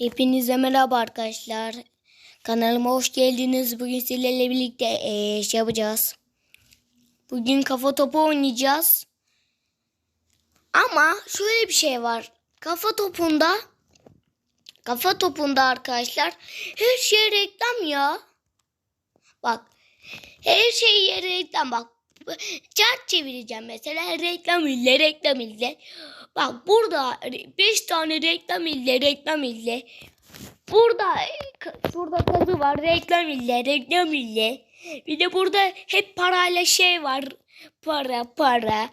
Hepinize merhaba arkadaşlar. Kanalıma hoş geldiniz. Bugün sizlerle birlikte eee, şey yapacağız. Bugün kafa topu oynayacağız. Ama şöyle bir şey var. Kafa topunda kafa topunda arkadaşlar her şey reklam ya. Bak her şey reklam bak. Çark çevireceğim mesela reklam ile reklam ile. Bak burada 5 tane reklam ile reklam ile. Burada şurada kazı var reklam ile reklam ile. Bir de burada hep parayla şey var. Para para.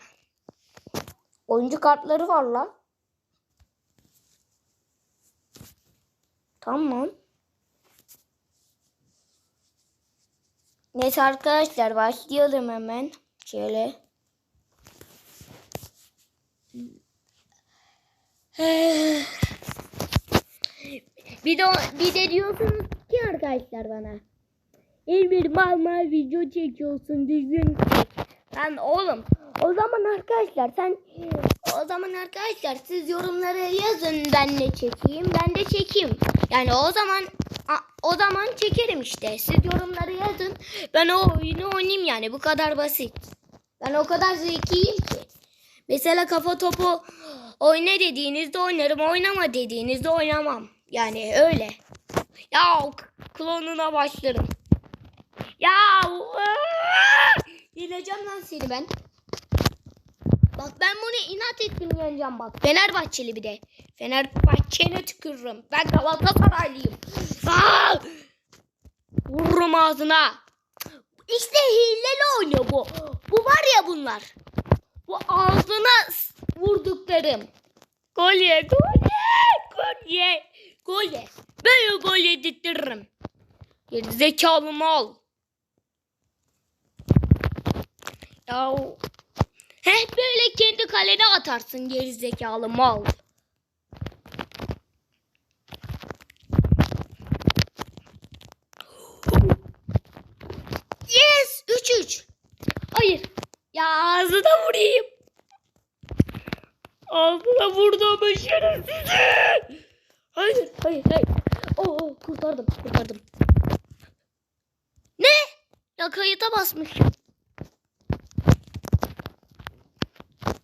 Oyuncu kartları var lan. Tamam. Neyse arkadaşlar başlayalım hemen. Şöyle. Bir de bir de diyorsunuz ki arkadaşlar bana. Elbir mal mal video çekiyorsun düzgün. Lan oğlum o zaman arkadaşlar sen o zaman arkadaşlar siz yorumlara yazın ben ne çekeyim ben de çekeyim. Yani o zaman o zaman çekerim işte. Siz yorumlara yazın. Ben o oyunu oynayayım yani bu kadar basit. Ben o kadar zekiyim ki. Mesela kafa topu oyna dediğinizde oynarım, oynama dediğinizde oynamam. Yani öyle. Ya klonuna başlarım. Ya yeneceğim lan seni ben. Bak ben bunu inat ettim yeneceğim bak. Fenerbahçeli bir de. Fenerbahçe'ne tükürürüm. Ben Galatasaraylıyım. Aa! Vururum ağzına. İşte hileli oynuyor bu. Bu var ya bunlar. Bu ağzına vurduklarım. Gol ye, gol ye, gol ye, gol ye. Böyle gol yedirtirim. Geri zekalı mal. Ya hep böyle kendi kalene atarsın geri zekalı mal. Yes! 3-3. Ya ağzına vurayım. Ağzına vurdum şerefsizi. Hayır, hayır, hayır. Oo, oo, kurtardım, kurtardım. Ne? Ya kayıta basmış.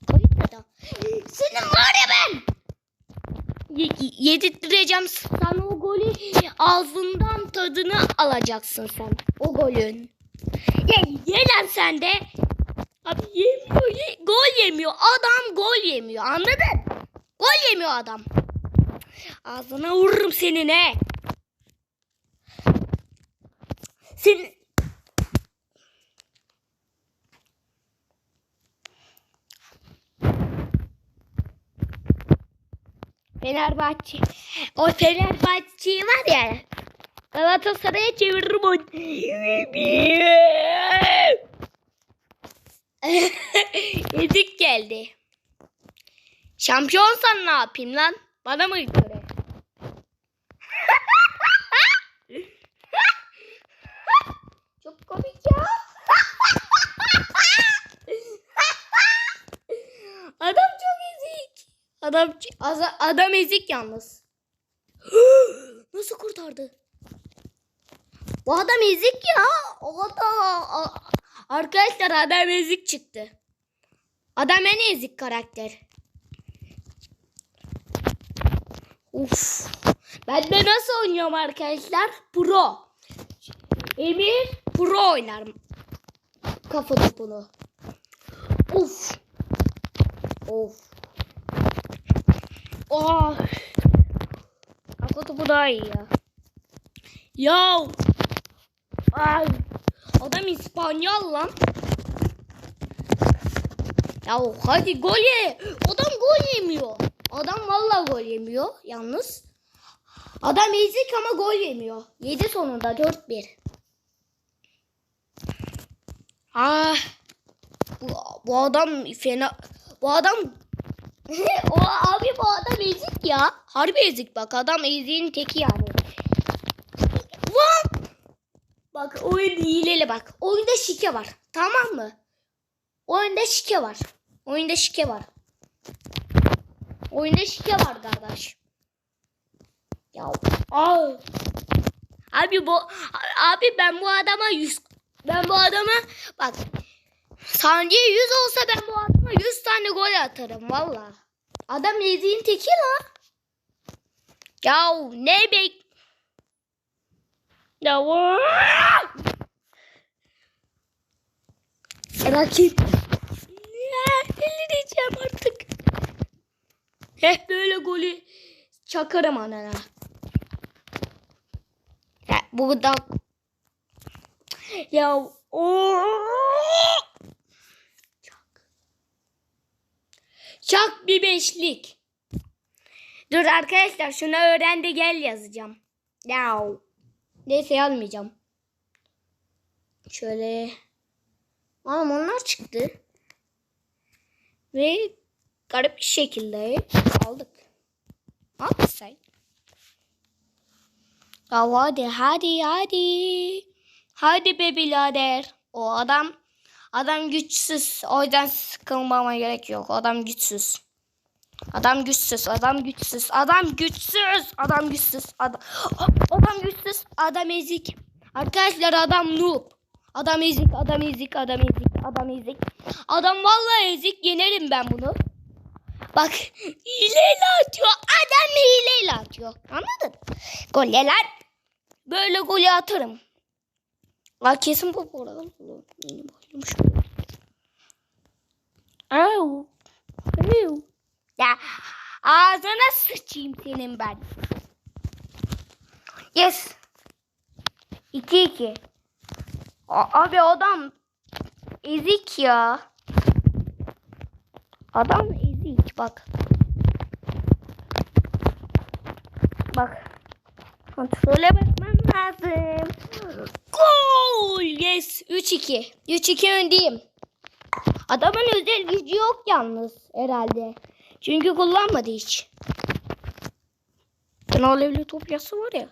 Kayıt da. Senin var ya ben. Ye- yedirttireceğim sana o golü ağzından tadını alacaksın sen o golün. Ya ye lan sen de. Abi yemiyor, ye- gol yemiyor. Adam gol yemiyor. Anladın? Gol yemiyor adam. Ağzına vururum senin he. Sen Fenerbahçe. O Fenerbahçe var ya. Galatasaray'a çeviririm o. Ezik geldi. Şampiyonsan ne yapayım lan? Bana mı göre? Çok komik ya. Adam çok ezik. Adam adam ezik yalnız. Nasıl kurtardı? Bu adam ezik ya. O da arkadaşlar adam ezik çıktı. Adam en ezik karakter. Uf. Ben de nasıl oynuyorum arkadaşlar? Pro. Emir pro oynar. Kafa topunu. Uf. Of. Oh. Kafa topu daha iyi ya. Ya. Ay. Adam İspanyol lan. Ya hadi gol ye. Adam gol yemiyor. Adam vallahi gol yemiyor yalnız. Adam ezik ama gol yemiyor. Yedi sonunda 4-1. Ah. Bu, bu adam fena. Bu adam o abi bu adam ezik ya. Harbi ezik bak adam eziğin teki yani. Lan! Bak oyun hileli bak. Oyunda şike var. Tamam mı? Oyunda şike var. Oyunda şike var. Oyunda şike var kardeş. Ya. Aa. Abi bu abi ben bu adama 100 ben bu adama bak saniye 100 olsa ben bu adama 100 tane gol atarım valla. Adam yediğin teki la. Ya ne bek Vaa! Rakip. Delireceğim artık. Hep böyle golü çakarım anana. Ya bu da ya o çak. Çak bir beşlik. Dur arkadaşlar şunu öğren de gel yazacağım. Ya. Neyse yazmayacağım. Şöyle. Oğlum onlar çıktı. Ve garip bir şekilde aldık. Aldık say. Ya hadi hadi hadi. Hadi be birader. O adam adam güçsüz. O yüzden sıkılmama gerek yok. Adam güçsüz. Adam güçsüz, adam güçsüz, adam güçsüz, adam güçsüz, adam, adam güçsüz, adam ezik. Arkadaşlar adam noob. Adam ezik, adam ezik, adam ezik, adam ezik. Adam vallahi ezik, yenerim ben bunu. Bak hileyle atıyor, adam hileyle atıyor. Anladın? Golleler böyle golü atarım. Aa, kesin bu bu arada. Yeni başlamış. Au. Au. Ya ağzına sıçayım senin ben. Yes. 2-2. Abi adam ezik ya. Adam ezik bak. Bak. Kontrole bakmam lazım. Gol! Yes. 3-2. 3-2 öndeyim. Adamın özel gücü yok yalnız herhalde. Çünkü kullanmadı hiç. Ben alevli top yası var ya.